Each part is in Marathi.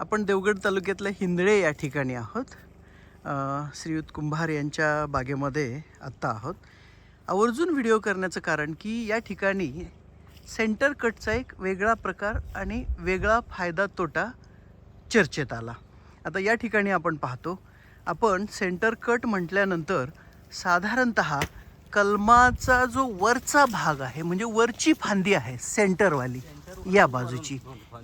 आपण देवगड तालुक्यातल्या हिंदळे या ठिकाणी आहोत. श्रीयुत कुंभार यांच्या बागेमध्ये आत्ता आहोत. आवर्जून व्हिडिओ करण्याचं कारण की या ठिकाणी सेंटर कटचा एक वेगळा प्रकार आणि वेगळा फायदा तोटा चर्चेत आला. आता या ठिकाणी आपण पाहतो आपण सेंटर कट म्हटल्यानंतर साधारणत कलमाचा जो वरचा भाग आहे म्हणजे वरची फांदी आहे सेंटरवाली या बाजूची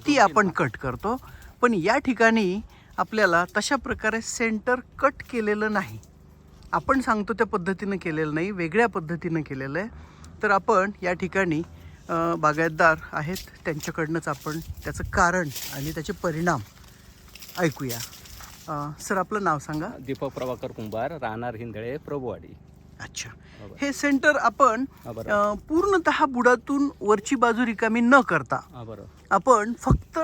ती आपण कट करतो. पण या ठिकाणी आपल्याला तशा प्रकारे सेंटर कट केलेलं नाही. आपण सांगतो त्या पद्धतीनं केलेलं नाही वेगळ्या पद्धतीनं केलेलं आहे. तर आपण या ठिकाणी बागायतदार आहेत. त्यांच्याकडनंच आपण त्याचं कारण आणि त्याचे परिणाम ऐकूया. सर आपलं नाव सांगा. दीपक प्रभाकर कुंभार राहणार हिंदळे प्रभुवाडी. अच्छा. हे सेंटर आपण पूर्णतः बुडातून वरची बाजू रिकामी न करता आपण फक्त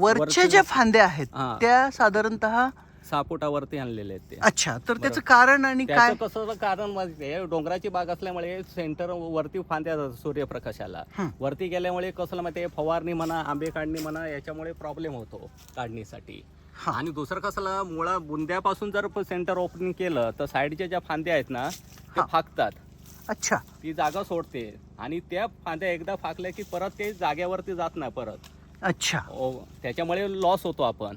वरच्या वरचे- ज्या फांद्या आहेत हा. त्या साधारणतः सहा फुटावरती आणलेले आहेत ते. अच्छा तर त्याचं कारण आणि काय? त्याचं कसं कारण माहिती आहे डोंगराची बाग असल्यामुळे सेंटर वरती फांद्या जातात सूर्यप्रकाशाला. हं. वरती गेल्यामुळे कसं माहिती आहे फवारणी म्हणा आंबे काढणी म्हणा याच्यामुळे प्रॉब्लेम होतो काढणीसाठी. हा. आणि दुसरं कसं मुळा बुंद्यापासून जर सेंटर ओपनिंग केलं तर साईडच्या ज्या फांद्या आहेत ना ते हा. फाकतात. अच्छा. ती जागा सोडते. आणि त्या फांद्या एकदा फाकल्या की परत ते जाग्यावरती जात नाही परत. अच्छा ओ, त्याच्यामुळे लॉस होतो आपण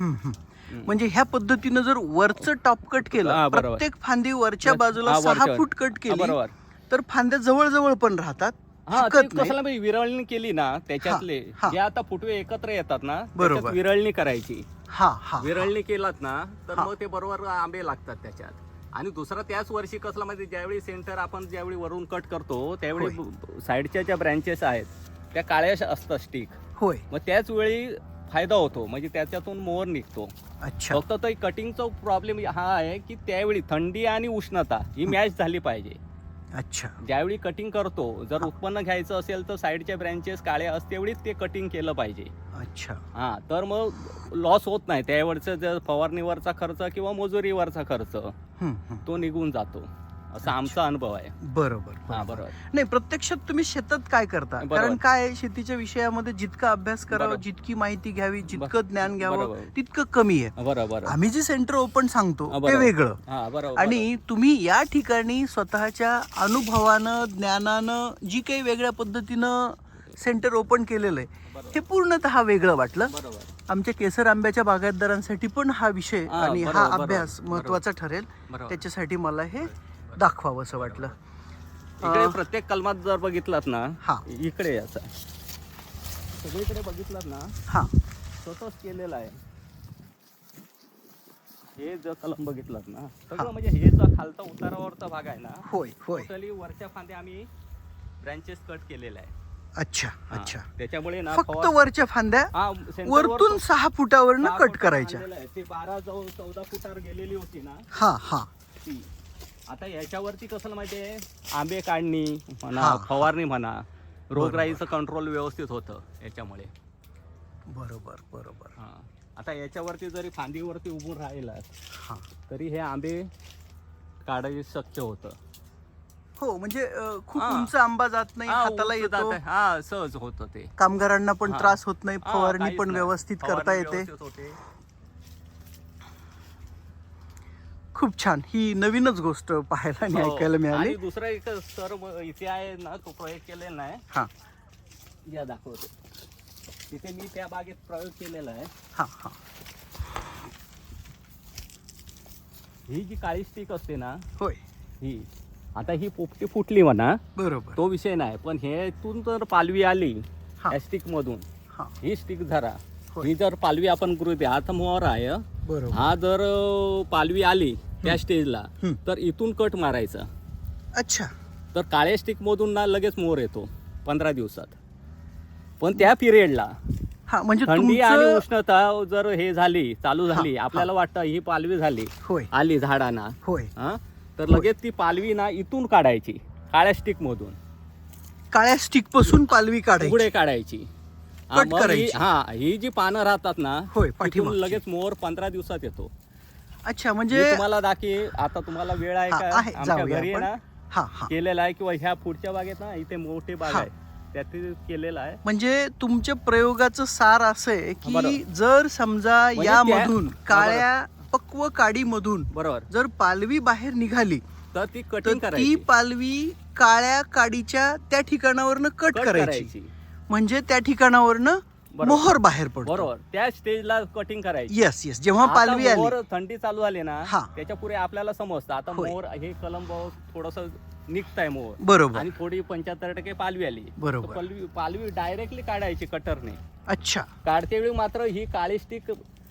हम्म, हम्म. म्हणजे ह्या पद्धतीनं जर वरचं टॉप कट हा, केलं बरोबर. प्रत्येक फांदी वरच्या वर- बाजूला हा, सहा. फूट कट हा, केली बरोबर तर फांद्या जवळ जवळ पण राहतात हा ते शिकत नाही. कसं माहिती विरळणी केली ना त्याच्यातले हा. जे आता फुटवे एकत्र येतात ना बरोबर. विरळणी करायची हा हा विरळणी केलात ना तर हा. मग ते बरोबर आंबे लागतात त्याच्यात आणि दुसरं त्याच वर्षी कसलं माहिती ज्यावेळी सेंटर आपण ज्यावेळी वरून कट करतो त्यावेळी साईडच्या ज्या ब्रँचेस आहेत त्या काळ्या असतात स्टिक होय. मग त्याच वेळी फायदा होतो म्हणजे त्याच्यातून मोर निघतो. अच्छा. फक्त तो कटिंगचा प्रॉब्लेम हा आहे की त्यावेळी थंडी आणि उष्णता ही मॅच झाली पाहिजे. अच्छा. ज्यावेळी कटिंग करतो जर. उत्पन्न घ्यायचं असेल तर साईडच्या ब्रँचेस काळ्या असते तेवढीच ते कटिंग केलं पाहिजे. अच्छा. हा तर मग लॉस होत नाही. त्यावेळचं जर फवारणीवरचा खर्च किंवा मजुरीवरचा खर्च. तो निघून जातो. असा आमचा अनुभव आहे बरोबर हा बरोबर. नाही प्रत्यक्षात तुम्ही शेतात काय करता बरोबर. कारण काय शेतीच्या विषयामध्ये जितका अभ्यास करावा बरोबर. जितकी माहिती घ्यावी जितकं. ज्ञान घ्यावं बरोबर. तितकं कमी आहे बरोबर आम्ही जे सेंटर ओपन सांगतो हा, ते बरोबर. वेगळं हा बरोबर आणि तुम्ही या ठिकाणी स्वतःच्या अनुभवानं ज्ञानानं जी काही वेगळ्या पद्धतीनं सेंटर ओपन केलेलं आहे. हे पूर्णतः वेगळं वाटलं बरोबर आमच्या केसर आंब्याच्या बागायतदारांसाठी पण हा विषय हा, आणि हा बरोबर, अभ्यास. महत्त्वाचा ठरेल बरोबर त्याच्यासाठी मला हे दाखवावं असं वाटलं. इकडे प्रत्येक कलमात जर बघितलात ना हा. इकडे असं. सगळीकडे बघितलात ना हा. स्वतःच केलेलं आहे. हे जर कलम बघितलात ना. सगळं म्हणजे हे जो खालचा उतारावरचा भाग आहे ना होय होय. टोटली वरच्या फांद्या आम्ही ब्रँचेस कट केलेल्या आहे अच्छा. अच्छा. त्याच्यामुळे ना फक्त फवार- वरच्या फांद्या हा, वरतून सहा फुटावरनं कट करायच्या. आहे. ते बारा जाऊ चौदा फुटावर गेलेली होती ना हा हा. ती. आता याच्यावरती कसं माहितीये आंबे काढणी म्हणा. फवारणी म्हणा रोगराईचं कंट्रोल व्यवस्थित होतं याच्यामुळे बरोबर बरोबर हा. आता याच्यावरती जरी फांदीवरती उभून राहिला हा तरी हे आंबे काढायला शक्य होतं हो म्हणजे अं, खूप हा. उंच आंबा जात नाही हा, हाताला उंच येतो जात आहे. हा सहज होतं ते कामगारांना पण हा. त्रास होत नाही हा, फवारणी काहीच पण नाही. व्यवस्थित फवारणी करता येते व्यवस्थित होते. खूप छान. ही नवीनच गोष्ट पाहायला आणि हो. ऐकायला मिळाली. आणि दुसरा एक सर इथे आहे ना तो प्रयोग केलेला नाही हा. या दाखवतो. तिथे मी त्या बागेत प्रयोग केलेला आहे. हा हा. ही जी काळी स्टिक असते ना होय. ही आता ही पोपटी फुटली म्हणा बरोबर. तो विषय नाही. पण हे इथून जर पालवी आली हा. या स्टिक मधून हा. ही स्टिक धरा. ही जर पालवी आपण गृहित आता मोहर आहे हं. बरोबर. हा जर पालवी आली त्या स्टेजला. तर इथून कट मारायचा. अच्छा. तर काळ्या स्टिक मधून ना लगेच मोर येतो पंधरा दिवसात. पण त्या पिरियडला म्हणजे थंडी आणि उष्णता जर हे झाली चालू झाली आपल्याला वाटतं ही पालवी झाली आली झाडांना होय. तर लगेच ती पालवी ना इथून काढायची काळ्या स्टिक मधून. काळ्या स्टिकपासून पालवी काढायची. पुढे काढायची. हा, कट मग ही- करायची. हा ही जी पानं राहतात ना होय, तिथून पाठीमागची. लगेच मोर पंधरा दिवसात येतो अच्छा मी म्हणजे तुम्हाला दाखी आता तुम्हाला वेळ आहे हा, का आहे, आमच्या जाऊया घरी आहे आपण. ना हा हा केलेला आहे किंवा ह्या पुढच्या बागेत ना इथे मोठे बाग हा. आहे त्यात केलेलं आहे म्हणजे तुमच्या प्रयोगाचं सार असं आहे की बरोबर. जर समजा म्हणजे त्या- यामधून काळ्या पक्व काडीमधून बरोबर जर पालवी बाहेर निघाली तर ती तर कटिंग ती करायची पालवी काळ्या काडीच्या त्या ठिकाणावरनं कट करायची म्हणजे त्या ठिकाणावरनं. मोहर बाहेर पडतो. बरोबर. त्या स्टेजला कटिंग करायची. येस येस जेव्हा आता पालवी आली. मोहर थंडी चालू झाली ना हा. त्याच्या पुढे आपल्याला समजतं. आता होय. मोहर हे कलम थोडस निघताय मोहर. बरोबर. आणि थोडी पंच्याहत्तर टक्के पालवी आली. बरोबर. तर पालवी पालवी डायरेक्टली काढायची कटरने. अच्छा. काढते वेळी मात्र ही काळी स्टिक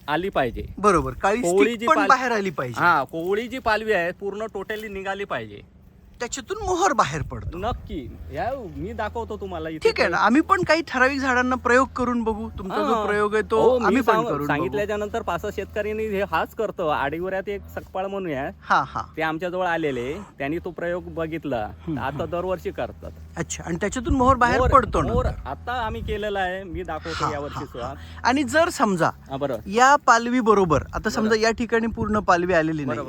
आली पाहिजे. बरोबर. काळी कोवळी stick जी पण पाल- बाहेर आली पाहिजे. हा कोवळी जी पालवी आहे पूर्ण टोटली निघाली पाहिजे. त्याच्यातून मोहर बाहेर पडतो. नक्की. या मी दाखवतो तुम्हाला इथे ठीक आहे ना आम्ही पण काही ठराविक झाडांना प्रयोग करून बघू. तुमचा जो हा. प्रयोग आहे तो हो, मी आम्ही पण सांग- करून बघू. सांगितल्याच्या नंतर पाच शेतकऱ्यांनी हे हाच करतो. आडीवऱ्यात एक सकपाळ म्हणून आहे. हा हा. ते आमच्या जवळ आलेले. त्यांनी तो प्रयोग बघितला. आता दरवर्षी करतात. अच्छा आणि त्याच्यातून मोहर बाहेर मोर- पडतो मोर. आता आम्ही केलेला आहे. मी दाखवतो हा, या वर्षी सुद्धा. आणि जर समजा हा, बरोबर या पालवी बरोबर आता समजा या ठिकाणी पूर्ण पालवी आलेली नाही.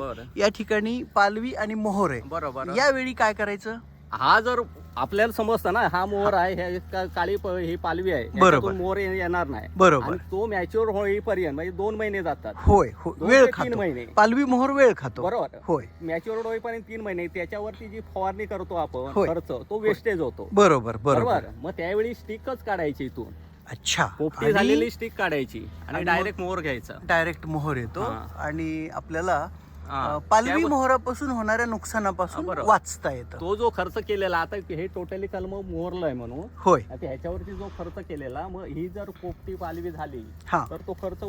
या ठिकाणी पालवी आणि मोहर आहे. बरोबर यावेळी काय करायचं? हा जर आपल्याला समजतं ना हा मोहर आहे हे का- काळी प- ही पालवी आहे बरोबर. याच्यातून मोहर ये- येणार नाही. बरोबर. आणि तो मॅच्युअर होईपर्यंत म्हणजे दोन महिने जातात. होय हो दोन वेळ ते तीन खातो. महिने. पालवी मोहर वेळ खातो. बरोबर. होय. मॅच्युअर होईपर्यंत तीन महिने. त्याच्यावरती जी फवारणी करतो आपण होय. खर्च तो वेस्टेज होतो. बरोबर बरोबर. बरोबर? मग त्यावेळी स्टिकच काढायची इथून. अच्छा. पोपटी झालेली स्टिक काढायची आणि आणि डायरेक्ट मोहर घ्यायचा. डायरेक्ट मोहर येतो हा. आणि आपल्याला हा. पालवी त्यावर- मोहरापासून होणाऱ्या नुकसानापासून हा, बरोबर. वाचता येतं. तो जो खर्च केलेला आता हे टोटली कलम मोहरलं आहे म्हणून. होय. आता ह्याच्यावरती जो खर्च केलेला मग ही जर पोपटी पालवी झाली हा. तर तो खर्च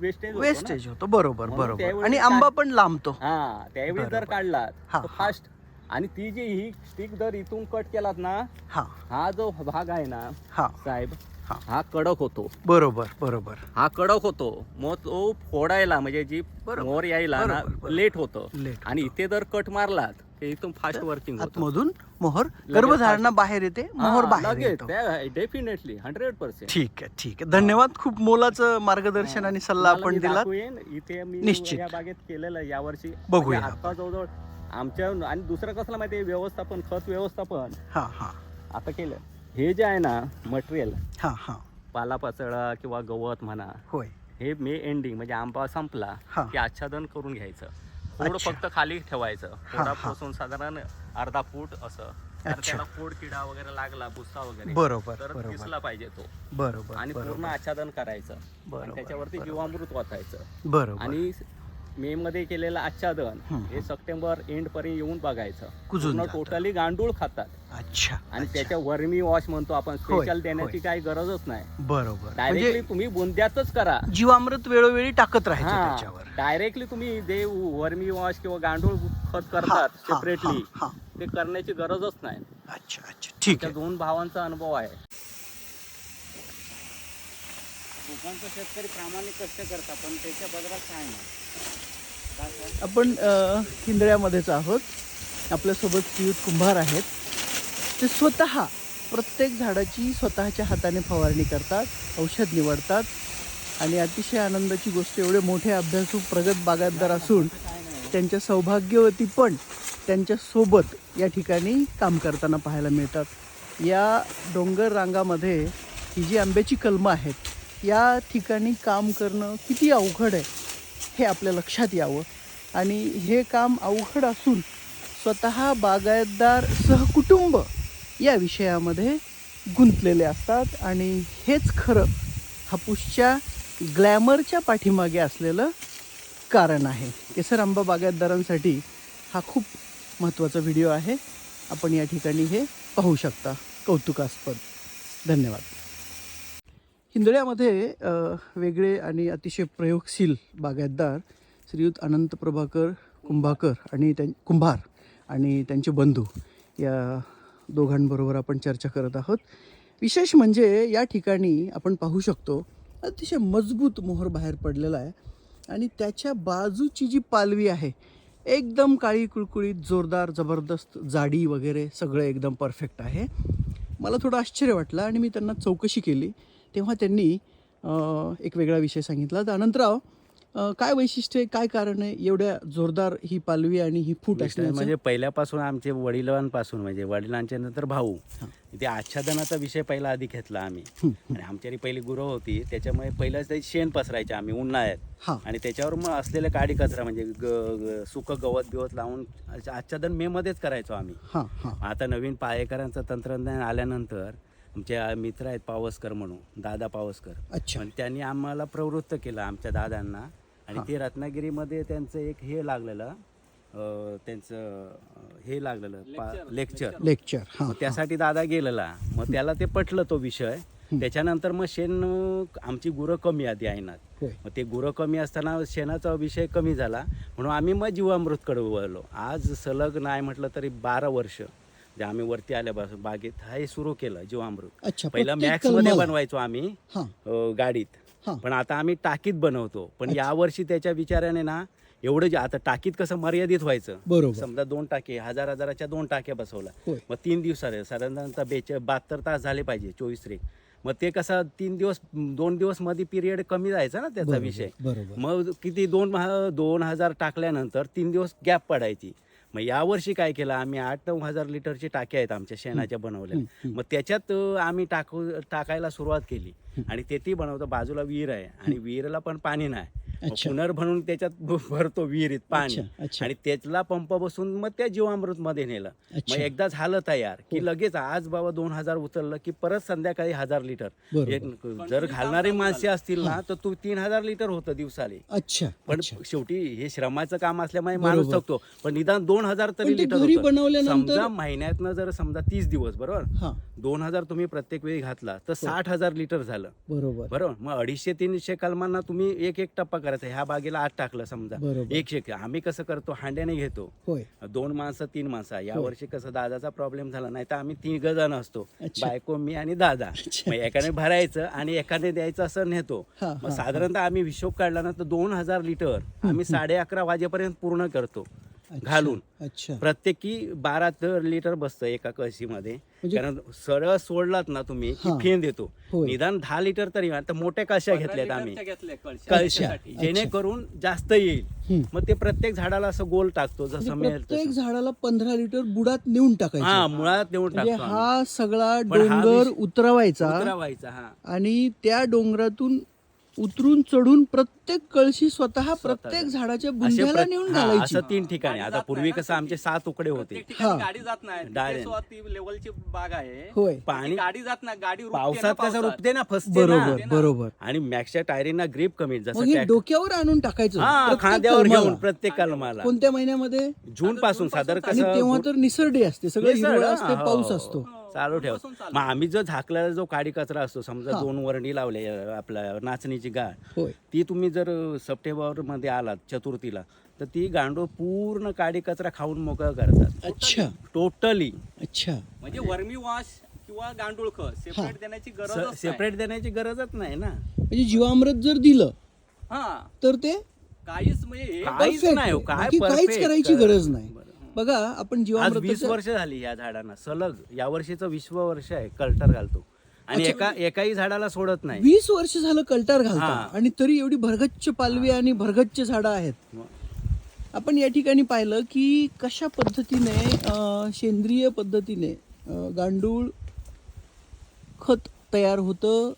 वेस्टेज वेस्टेज होतो बरोबर म्हणून बरोबर. त्यावेळी आणि काय- आंबा पण लांबतो. हा त्यावेळी जर बरोबर. हा, तर हा. फास्ट आणि ती जी ही स्टिक जर इथून कट केलात ना हा. हा जो भाग आहे ना हा. साहेब हा. हा कडक होतो. बरोबर बरोबर. हा कडक होतो. मग तो फोडायला म्हणजे जी. मोर यायला ना बरोबर, बरोबर. लेट होतं. लेट आणि इथे जर कट मारलात ते इथून फास्ट वर्किंग आतमधून मोहर गर्भधारणा बाहेर येते मोहर बाहेर येतो. डेफिनेटली हंड्रेड पर्सेंट ठीक आहे ठीक आहे. धन्यवाद. खूप मोलाचं मार्गदर्शन आणि सल्ला आपण दिलात. इथे मी निश्चित. या बागेत केलेलं यावर्षी बघूया. म्हणजे आता जवळजवळ आमच्या आणि दुसरं कसलं माहिती व्यवस्थापन खत व्यवस्थापन. हा हा. आता केलं. हे जे आहे ना मटेरियल हा हा. पालापाचळा किंवा गवत म्हणा होय. हे मे एंडिंग म्हणजे आंबा संपला हा. की आच्छादन करून घ्यायचं. थोडं अच्छा. फक्त खाली ठेवायचं. हा. साधारण अर्धा फूट असं. तर अच्छा. त्याला फोड किडा वगैरे लागला भुस्सा वगैरे. बरोबर तर बरोबर. दिसला पाहिजे तो. बरोबर आणि पूर्ण बरोबर. आच्छादन करायचं. बरोबर, आणि त्याच्यावरती बरोबर. जीवामृत वाचायचं. बरोबर. आणि मे मध्ये केलेलं आच्छादन. हे सप्टेंबर एंड पर्यंत येऊन बघायचं. कुजून पूर्ण जातं. टोटली गांडूळ खातात. अच्छा आणि अच्छा. त्याच्या वर्मी वॉश म्हणतो आपण होय, स्पेशल देण्याची होय. काही गरजच नाही. बरोबर. डायरेक्टली म्हणजे तुम्ही बुंद्यातच करा. जीवामृत वेळोवेळी टाकत राहायचं हा. त्याच्यावर. डायरेक्टली तुम्ही जे वर्मी वॉश किंवा गांडूळ खत करतात हा, सेपरेटली हा, ते करण्याची गरजच नाही. अच्छा अच्छा. ठीक त्या आहे. दोन भावांचा अनुभव आहे. कोकणचा शेतकरी प्रामाणिक कष्ट करतात पण त्याच्या बदलात काय नाही. आपण किंदळ्यामध्येच हिंदळ्यामध्येच आहोत. आपल्यासोबत पियुष कुंभार आहेत. ते स्वतः प्रत्येक झाडाची स्वतःच्या हाताने फवारणी करतात औषध निवडतात. आणि अतिशय आनंदाची गोष्ट एवढे मोठे अभ्यासू प्रगत बागायतदार असून त्यांच्या सौभाग्यवती पण त्यांच्यासोबत या ठिकाणी काम करताना पाहायला मिळतात. या डोंगर रांगामध्ये ही जी आंब्याची कलमं आहेत या ठिकाणी काम करणं किती अवघड आहे. हे आपल्या लक्षात यावं. आणि हे काम अवघड असून स्वतः बागायतदार सहकुटुंब या विषयामध्ये गुंतलेले असतात. आणि हेच खरं हापूसच्या ग्लॅमरच्या पाठीमागे असलेलं कारण आहे. केसर आंबा बागायतदारांसाठी हा खूप महत्त्वाचा व्हिडिओ आहे. आपण या ठिकाणी हे पाहू शकता. कौतुकास्पद. धन्यवाद. हिंदळ्यामध्ये वेगळे आणि अतिशय प्रयोगशील बागायतदार श्रीयुत अनंत प्रभाकर कुंभाकर आणि त्यां कुंभार आणि त्यांचे बंधू या दोघांबरोबर आपण चर्चा करत आहोत. विशेष म्हणजे या ठिकाणी आपण पाहू शकतो अतिशय मजबूत मोहर बाहेर पडलेला आहे आणि त्याच्या बाजूची जी पालवी आहे एकदम काळी कुळकुळीत जोरदार जबरदस्त जाडी वगैरे सगळं एकदम परफेक्ट आहे. मला थोडं आश्चर्य वाटलं आणि मी त्यांना चौकशी केली. तेव्हा त्यांनी एक वेगळा विषय सांगितला. तर अनंतराव काय वैशिष्ट्य आहे काय कारण आहे एवढ्या जोरदार ही पालवी आणि ही फूट असण्याचं? म्हणजे पहिल्यापासून आमचे वडिलांपासून म्हणजे वडिलांच्या नंतर भाऊ ते आच्छादनाचा विषय पहिला आधी घेतला आम्ही. आणि आमच्यारी पहिली गुरु होती त्याच्यामुळे पहिलंच ते शेण पसरायचे आम्ही उन्हाळ्यात. आणि त्याच्यावर मग असलेले काडी कचरा म्हणजे सुकं गवत बिवत लावून आच्छादन मे मध्येच करायचो आम्ही. आता नवीन पाळेकरांचं तंत्रज्ञान आल्यानंतर आमचे मित्र आहेत पावसकर म्हणून दादा पावसकर. अच्छा. त्यांनी आम्हाला प्रवृत्त केलं आमच्या दादांना. आणि. ते रत्नागिरीमध्ये त्यांचं एक हे लागलेलं अं, त्यांचं हे लागलेलं लेक्चर लेक्चर हा त्यासाठी दादा गेलेला. मग त्याला ते पटलं तो विषय. त्याच्यानंतर मग शेण आमची गुरं कमी आधी होय. मग ते गुरं कमी असताना शेणाचा विषय कमी झाला. म्हणून आम्ही मग जीवामृतकडे वळलो. आज सलग नाही म्हटलं तरी बारा वर्ष जे आम्ही वरती आल्यापासून बागेत हे सुरू केलं जीवामृत. पहिलं मॅक्समध्ये. बनवायचो आम्ही गाडीत. पण आता आम्ही टाकीत बनवतो. पण. यावर्षी त्याच्या विचाराने ना एवढं जे आता टाकीत कसं मर्यादित व्हायचं. बरोबर. समजा दोन टाके हजार हजाराच्या दोन टाक्या बसवल्या. मग तीन दिवसात साधारणतः बेचे बहात्तर तास झाले पाहिजे चोवीस त्रेक मग ते कसं तीन दिवस दोन दिवसमध्ये पिरियड कमी जायचा ना त्याचा विषय. मग किती दोन दोन हजार टाकल्यानंतर तीन दिवस गॅप पडायची. मग यावर्षी काय केलं? आम्ही आठ नऊ हजार लिटरची टाक्या आहेत आमच्या शेणाच्या बनवल्या. मग त्याच्यात आम्ही टाकू टाकायला सुरुवात केली. आणि ते ती बनवतो. बाजूला विहीर आहे. आणि विहिरीला पण पाणी नाही. पुनर्भरून त्याच्यात भरतो विहिरीत पाणी. आणि त्यातला पंप बसून मग त्या जीवामृत मध्ये नेलं. मग एकदा झालं तयार हो. की लगेच आज बाबा दोन हजार उचललं की परत संध्याकाळी हजार लिटर. एक जर घालणारी माणसे असतील ना तर तू तीन हजार लिटर होतं दिवसाले. अच्छा पण शेवटी हे श्रमाचं काम असल्यामुळे माणूस. थकतो. पण निदान दोन हजार तरी लिटर समजा महिन्यातनं जर समजा तीस दिवस बरोबर? हा. दोन हजार तुम्ही प्रत्येक वेळी घातला तर साठ हजार लिटर झालं. बरोबर. बरोबर? मग अडीचशे तीनशे कलमांना तुम्ही एक एक टप्पा करायचा ह्या बागेला आठ टाकलं समजा. बरोबर. एक शेक. आम्ही कसं करतो? हांड्याने घेतो. होय. दोन माणसं तीन माणसं. या. वर्षी कसं दादाचा प्रॉब्लेम झाला नाही तर आम्ही तीन जण असतो. अच्छा. बायको मी आणि दादा. अच्छा, मग एकाने भरायचं आणि एकाने द्यायचं असं नेतो. हा, मग हा, साधारणतः आम्ही हिशोब काढला ना तर दोन हजार लिटर आम्ही साडे अकरा वाजेपर्यंत पूर्ण करतो. घालून अच्छा प्रत्येकी बारा तर लिटर बसतं एका कळशीमध्ये म्हणजे- कारण सरळ सोडलात ना तुम्ही की. फेन देतो होय. निदान दहा लिटर तरी आता मोठ्या कळशा घेतल्यात आम्ही कळशा अच्छा. जेणेकरून जास्त येईल हम्म. मग ते प्रत्येक झाडाला असं गोल टाकतो जसं म्हणजे मिळेल प्रत्येक तसं. झाडाला पंधरा लिटर बुडात नेऊन हा टाकायचं मुळात देऊन म्हणजे टाकतो आम्ही. हा सगळा पण हा डोंगर उतरवायचा उतरवायचा हा आणि त्या डोंगरातून उतरून चढून प्रत्येक कळशी स्वतः प्रत्येक झाडाच्या असे बुंध्याला प्रत- नेऊन हा, घालायची. असं तीन ठिकाणी. आता पूर्वी कसं आमचे सात उकडे होते. प्रत्येक ठिकाणी हा. गाडी जात नाही. Direct. ते स्वतः ती लेवलची बाग आहे. होय. पाणी गाडी जात नाही. गाडी ना पावसात कसं पावसात. रुपते ना फसते ना. बरोबर. बरोबर आणि मॅक्सच्या टायरीना ग्रीप कमी मग जसं हे डोक्यावर आणून टाकायचं. हा प्रत्येक खांद्यावर कलमाला. घेऊन प्रत्येक कलमाला. कोणत्या महिन्यामध्ये? जून पासून आणि कसं तेव्हा तर निसर्डी असते. सगळं निसर्ग, हिरवळ असते हो, पाऊस हो. असतो. चालू ठेव. मग आम्ही जो झाकलेला जो काडी कचरा असतो समजा. दोन वरणी लावले आपल्या नाचणीची गाळ होय. ती तुम्ही जर सप्टेंबरमध्ये आलात चतुर्थीला तर ती गांडूळ पूर्ण काडी कचरा खाऊन मोकळं करतात. अच्छा. टोटली अच्छा. म्हणजे वर्मी वॉश किंवा गांडूळ खत सेपरेट देण्याची गरज सेपरेट देण्याची गरजच नाही ना. म्हणजे जीवामृत जर दिलं हा. तर ते काहीच म्हणजे काहीच नाही हो. काय काहीच. करायची गरज नाही. बरं. बघा आपण आज वीस वर्ष झाली या झाडांना. सलग या वर्षीचं विश्व वर्ष आहे कल्टर घालतो. आणि. एका एकाही झाडाला सोडत नाही. वीस वर्ष झालं कल्टार घालता. आणि तरी एवढी भरगच्च पालवी आणि भरगच्च झाडं आहेत. आपण या ठिकाणी पाहिलं की कशा पद्धतीने सेंद्रिय पद्धतीने गांडूळ खत तयार होतं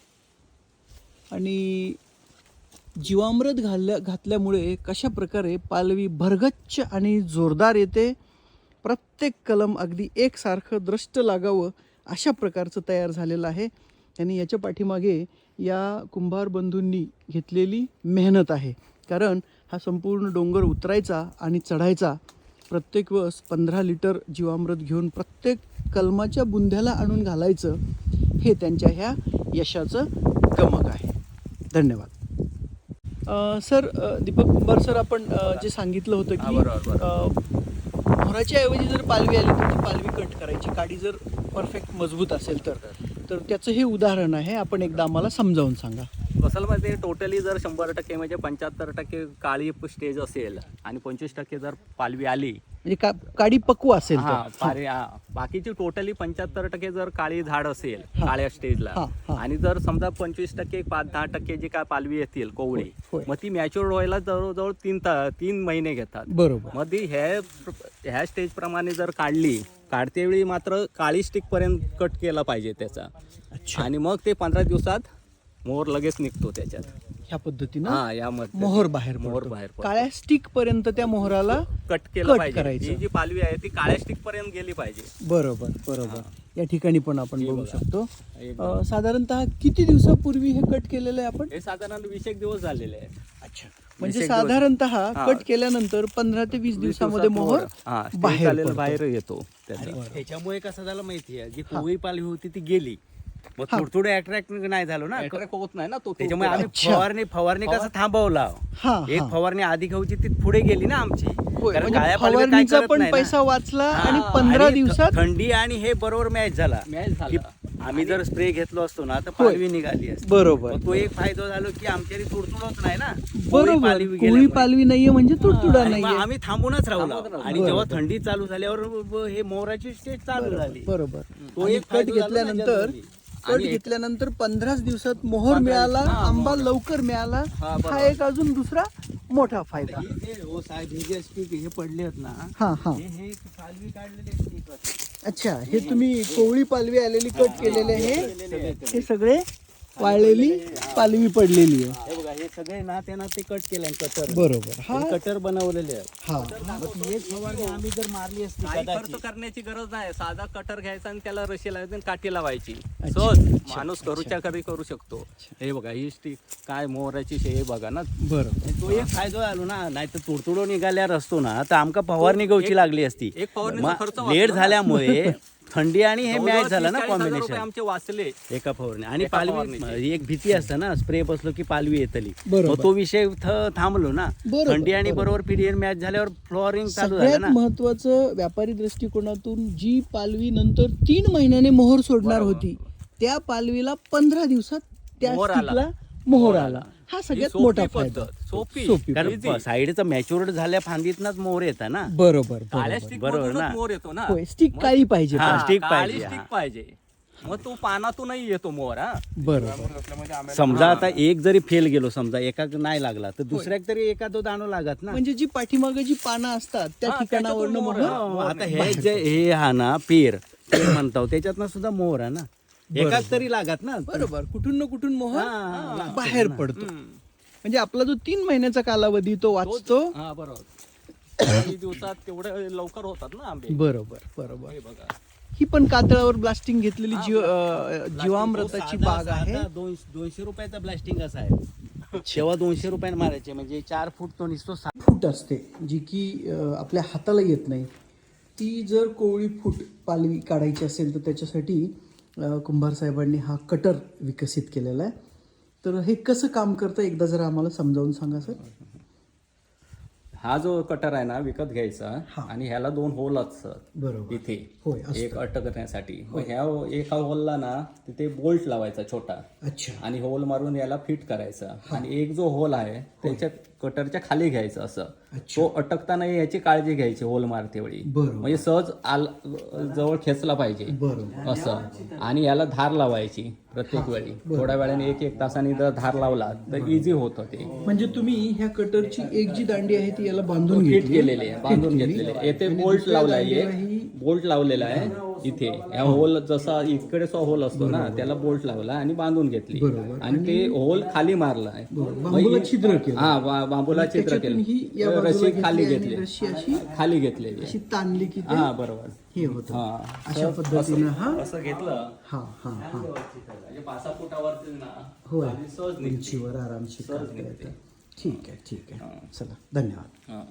आणि जीवामृत घालल्या घातल्यामुळे कशा प्रकारे पालवी भरगच्च आणि जोरदार येते प्रत्येक कलम अगदी एकसारखं द्रष्ट लागावं अशा प्रकारचं तयार झालेलं आहे. आणि याच्या पाठीमागे या कुंभार बंधूंनी घेतलेली मेहनत आहे. कारण हा संपूर्ण डोंगर उतरायचा आणि चढायचा प्रत्येक वेळेस पंधरा लिटर जीवामृत घेऊन प्रत्येक कलमाच्या बुंध्याला आणून घालायचं हे त्यांच्या ह्या यशाचं गमक आहे. धन्यवाद. सर दीपक कुंभार सर आपण जे सांगितलं होतं की मोहराच्या ऐवजी जर पालवी आली तर ती पालवी कट करायची. काडी जर परफेक्ट मजबूत असेल तर. तर त्याचं हे उदाहरण आहे. आपण एकदा आम्हाला समजावून सांगा. कसं मध्ये टोटली जर शंभर टक्के म्हणजे पंच्याहत्तर टक्के काळी स्टेज असेल आणि पंचवीस टक्के जर पालवी आली म्हणजे का काडी पक्व असेल. हा पारे हा. बाकीची टोटली पंच्याहत्तर टक्के जर काळी झाड असेल काळ्या स्टेजला हा, हा. आणि जर समजा पंचवीस टक्के पाच दहा टक्के जी काय पालवी येतील कोवळी होय. मग ती मॅच्युअर व्हायला जवळजवळ तीन ता- तीन महिने घेतात बरोबर मग ती ह्या ह्या स्टेज प्रमाणे जर काढली काढते वेळी मात्र काळी स्टिक पर्यंत कट केला पाहिजे त्याचा अच्छा आणि मग ते पंधरा दिवसात मोहर लगेच निघतो त्याच्यात. ह्या पद्धतीनं हा यामध्ये मोहर बाहेर मोहर. बाहेर पडतो. काळ्या स्टिक पर्यंत त्या मोहराला कट केलं कट पाहिजे. करायचं. ही जी पालवी आहे ती काळ्या स्टिक पर्यंत गेली पाहिजे. बरोबर बरोबर. या ठिकाणी पण आपण बघू. शकतो. हे अं, साधारणतः किती दिवसापूर्वी हे कट केलेलं आहे आपण? हे साधारण वीस एक दिवस झालेले आहे. अच्छा. म्हणजे दिवस. साधारणतः हा. कट केल्यानंतर पंधरा ते वीस दिवसामध्ये मोहर बाहेर. बाहेर येतो त्याचा. आणि ह्याच्यामुळे कसं झालं माहिती आहे जी कोवळी पालवी होती ती गेली. मग थोडं थोडं अट्रॅक्ट नाही झालो ना Attract होत नाही ना तो त्याच्यामुळे आम्ही अच्छा. फवारणी फवारणी कसं थांबवला हा एक. फवारणी आधी घ्यायची ती पुढे गेली ना आमची होय, कारण म्हणजे काळ्या पालवी काय फवारणीचा करत पण नाही ना. पैसा वाचला हा, आणि पंधरा दिवसात थंडी आणि हे बरोबर मॅच झाला मॅच झाला. की आम्ही जर स्प्रे घेतलो असतो ना तर होय. पालवी निघाली असती बरोबर मग तो एक फायदा झालो की आमच्याकडे तुडतुडच नाही ना बरोबर पालवी कोळी गेल्यामुळे. पालवी नाहीये म्हणजे तुडतुडा आणि मग नाहीये आम्ही थांबूनच राहिलो. आणि जेव्हा बरोबर. थंडी चालू झाल्यावर ब- हे मोहराची स्टेज चालू झाली बरोबर तो आणि एक कट फायदा झाला ना घेतल्यानंतर. कट आणि एक- घेतल्यानंतर पंधराच दिवसात मोहर मिळाला हा, आंबा लवकर मिळाला. हा, हा. एक अजून दुसरा मोठा फायदा. हे जे हो साहेब हे जे स्टिक हे पडले आहेत ना हा हा. हे हे काढलेले. अच्छा हे तुम्ही कोवळी पालवी आलेली कट केलेले हे हे सगळे वाळलेली पालवी पडलेली आहे. हे बघा हे सगळे ना त्यांना ते कट केले कटर बरोबर. हा. कटर बनवलेले आहेत. हा. एक फवारणी आम्ही जर मारली असती काही कदाचित, खर्च करण्याची गरज नाही. साधा कटर घ्यायचा आणि त्याला रशी लावायची आणि काठी लावायची. सहज. माणूस करूच्या घरी करू शकतो. हे बघा ही स्टिक काय मोहराची शे हे बघा ना. बरोबर. तो एक फायदा झालो ना नाही तर तुडतुडो निघाल्यावर असतो ना तर आमका फवारणी गवची लागली असती. एक फवारणीचा खर्च वाचला लेट ना. झाल्यामुळे थंडी आणि हे मॅच झालं ना 30-40 हजार रुपये कॉम्बिनेशन आमचे वाचले. एका फवारणी आणि एका पालवी फवारणीची. एक भीती असते ना स्प्रे बसलो की पालवी येतली. बरोबर. मग तो विषय थ- थांबलो ना. बरोबर, थंडी आणि बरोबर. बरोबर पीडीएन मॅच झाल्यावर फ्लॉरिंग चालू झालं सगळ्यात ना. महत्वाचं व्यापारी दृष्टिकोनातून जी पालवी नंतर तीन महिन्याने मोहर सोडणार होती त्या पालवीला पंधरा दिवसात त्या मोहर आला. स्टिकला मोहर आला. हा ही सगळ्यात सोपी मोठा पद्धत, फायदा सोपी. सोपी कारण पद्धत. कारण साईडचा मॅच्युअर्ड झाल्या फांदीतनच मोर येतात ना. बरोबर काळ्या बरोबर. स्टिक बरोबर मधूनच ना. मोर येतो ना. स्टिक काळी पाहिजे हा, stick काळी पाहिजे, स्टिक हा. पाहिजे. मग तो पानातूनही येतो मोर हा. बरोबर. समजा आता एक जरी फेल गेलो समजा एका नाही लागला तर दुसऱ्याक तरी एका दो दाणो लागत ना. म्हणजे जी पाठीमागे जी पानं असतात त्या हा, ठिकाणावरनं त्याच्यातून हो, आता हे जे हे हा ना पेर पेर म्हणतो त्याच्यातनं सुद्धा मोहर आहे ना. एकाच तरी लागत ना बरोबर. कुठून ना कुठून मोहर हा, लागतो बाहेर पडतो. म्हणजे आपला जो तीन महिन्याचा कालावधी तो वाचतो. हा बरोबर. दिवसात तेवढे लवकर होतात ना आंबे. बरोबर बरोबर. हे बघा. ही पण कातळावर ब्लास्टिंग घेतलेली जीव जीवामृताची बाग आहे. दोनशे रुपयाचा ब्लास्टिंग असा आहे. तेव्हा दोनशे रुपयाने मारायचे. म्हणजे चार फूट तो निसतो सा- फूट असते जी की आपल्या हाताला येत नाही. ती जर कोवळी फूट पालवी काढायची असेल तर त्याच्यासाठी कुंभार साहेबांनी हा कटर विकसित केलेला आहे. तर हे कसं काम करतं एकदा जरा आम्हाला समजावून सांगा सर. हा जो कटर आहे ना विकत घ्यायचा. आणि ह्याला दोन होल असतात बरोबर. इथे. एक अटकण्यासाठी. ह्या. एका होलला ना तिथे बोल्ट लावायचा छोटा. अच्छा. आणि होल मारून याला फिट करायचा. आणि एक जो होल आहे त्याच्या कटरच्या खाली घ्यायचा असं. तो अटकताना याची काळजी घ्यायची होल मारते वेळी. बरोबर. म्हणजे सहज आल जवळ खेचला पाहिजे. असं. आणि याला धार लावायची प्रत्येक वेळी. थोड्या वेळाने एक एक तासाने जर धार लावला तर इझी होतं ते. म्हणजे तुम्ही ह्या कटरची एक जी दांडी आहे ती याला बांधून केलेले आहे. बांधून घेतलेले आहे. येथे बोल्ट लावला आहे बोल्ट लावलेला आहे. इथे. या होल जसा इकडे होल असतो ना त्याला बोल्ट लावला आणि बांधून घेतली. बरोबर. आणि ते होल खाली मारला. आहे बांबूला छिद्र केलं. हा बांबूला छिद्र ही केलं रशी खाली घेतली. खाली घेतलेली अशी ताणली की ते हा बरोबर. हे होतं. हा. अशा पद्धतीनं हा असं घेतलं. हा हा हा. पाच सहा फुटावरती सहज आरामशीर. येतं. ठीक आहे ठीक आहे. हा. चला धन्यवाद. हा.